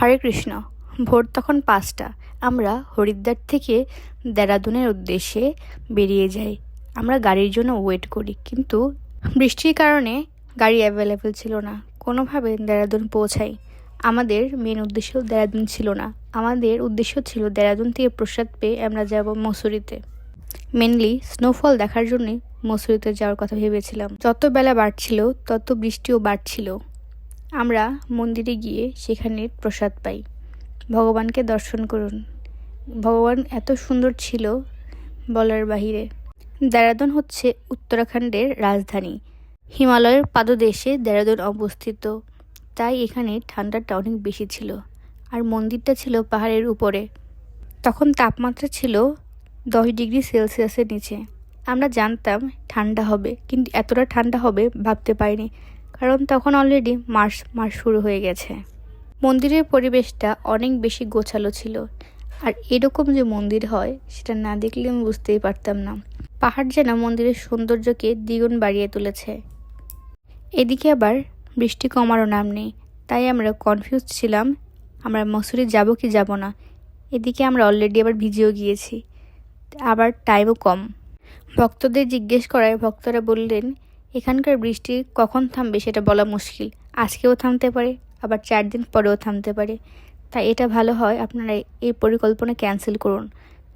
হরে কৃষ্ণ। ভোর তখন পাঁচটা। আমরা হরিদ্বার থেকে দেরাদুনের উদ্দেশ্যে বেরিয়ে যাই। আমরা গাড়ির জন্য ওয়েট করি, কিন্তু বৃষ্টির কারণে গাড়ি অ্যাভেলেবেল ছিল না। কোনোভাবে দেরাদুন পৌঁছাই। আমাদের মেন উদ্দেশ্য দেরাদুন ছিল না। আমাদের উদ্দেশ্য ছিল দেরাদুন থেকে প্রসাদ পেয়ে আমরা যাব মসুরিতে। মেনলি স্নোফল দেখার জন্যে মসুরিতে যাওয়ার কথা ভেবেছিলাম। যত বেলা বাড়ছিল, তত বৃষ্টিও বাড়ছিল। আমরা মন্দিরে গিয়ে সেখানে প্রসাদ পাই। ভগবানকে দর্শন করুন। ভগবান এত সুন্দর ছিল বলার বাহিরে। দেরাদুন হচ্ছে উত্তরাখণ্ডের রাজধানী। হিমালয়ের পাদদেশে দেরাদুন অবস্থিত। তাই এখানে ঠান্ডাটা অনেক বেশি ছিল আর মন্দিরটা ছিল পাহাড়ের উপরে। তখন তাপমাত্রা ছিল দশ ডিগ্রি সেলসিয়াসের নিচে। আমরা জানতাম ঠান্ডা হবে, কিন্তু এতটা ঠান্ডা হবে ভাবতে পারিনি। কারণ তখন অলরেডি মার্চ মাস শুরু হয়ে গেছে। মন্দিরের পরিবেশটা অনেক বেশি গোছালো ছিল। আর এরকম যে মন্দির হয়, সেটা না দেখলে আমি বুঝতেই পারতাম না। পাহাড় যেন মন্দিরের সৌন্দর্যকে দ্বিগুণ বাড়িয়ে তুলেছে। এদিকে আবার বৃষ্টি কমারও নাম নেই, তাই আমরা কনফিউজ ছিলাম, আমরা মসুরি যাব কি যাব না। এদিকে আমরা অলরেডি আবার ভিজেও গিয়েছি। আবার টাইমও কম। ভক্তদের জিজ্ঞেস করায় ভক্তরা বললেন এখানকার বৃষ্টি কখন থামবে সেটা বলা মুশকিল। আজকেও থামতে পারে, আবার চার দিন পরেও থামতে পারে। তাই এটা ভালো হয় আপনারা এই পরিকল্পনা ক্যান্সেল করুন,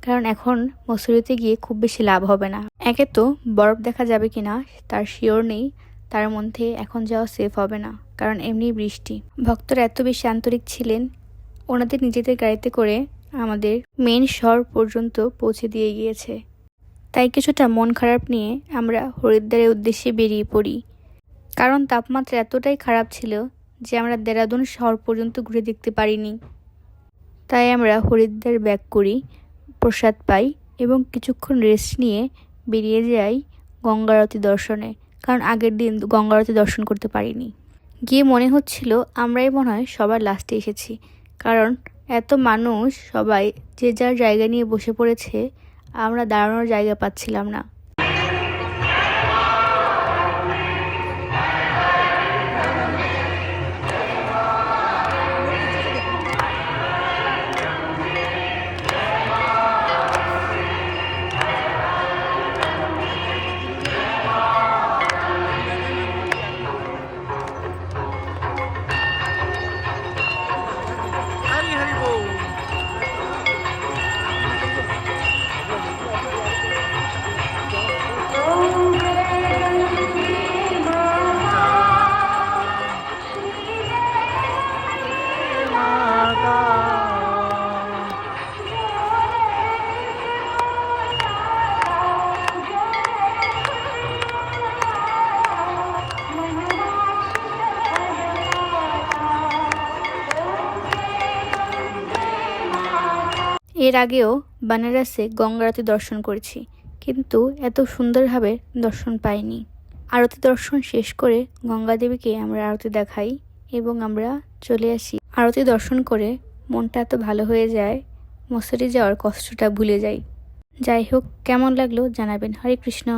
কারণ এখন মসুরিতে গিয়ে খুব বেশি লাভ হবে না। একে তো বরফ দেখা যাবে কি না, তার শিওর নেই, তার মধ্যে এখন যাওয়া সেফ হবে না, কারণ এমনি বৃষ্টি। ভক্তরা এত বেশি আন্তরিক ছিলেন, ওনাদের নিজেদের গাড়িতে করে আমাদের মেন শহর পর্যন্ত পৌঁছে দিয়ে গিয়েছে। তাই কিছুটা মন খারাপ নিয়ে আমরা হরিদ্বারের উদ্দেশ্যে বেরিয়ে পড়ি। কারণ তাপমাত্রা এতটাই খারাপ ছিল যে আমরা দেরাদুন শহর পর্যন্ত ঘুরে দেখতে পারিনি। তাই আমরা হরিদ্বার ব্যাক করি, প্রসাদ পাই এবং কিছুক্ষণ রেস্ট নিয়ে বেরিয়ে যাই গঙ্গারতি দর্শনে, কারণ আগের দিন গঙ্গারতি দর্শন করতে পারিনি। গিয়ে মনে হচ্ছিল আমরাই মনে হয় সবার লাস্টে এসেছি, কারণ এত মানুষ সবাই যে যার জায়গা নিয়ে বসে পড়েছে আমরা দাঁড়ানোর জায়গা পাচ্ছিলাম না। এর আগেও বানারসে গঙ্গারতি দর্শন করেছি, কিন্তু এত সুন্দরভাবে দর্শন পাইনি। আরতি দর্শন শেষ করে গঙ্গা দেবীকে আমরা আরতি দেখাই এবং আমরা চলে আসি। আরতি দর্শন করে মনটা এত ভালো হয়ে যায় মশারি যাওয়ার কষ্টটা ভুলে যাই। যাই হোক, কেমন লাগল জানাবেন। হরে কৃষ্ণ।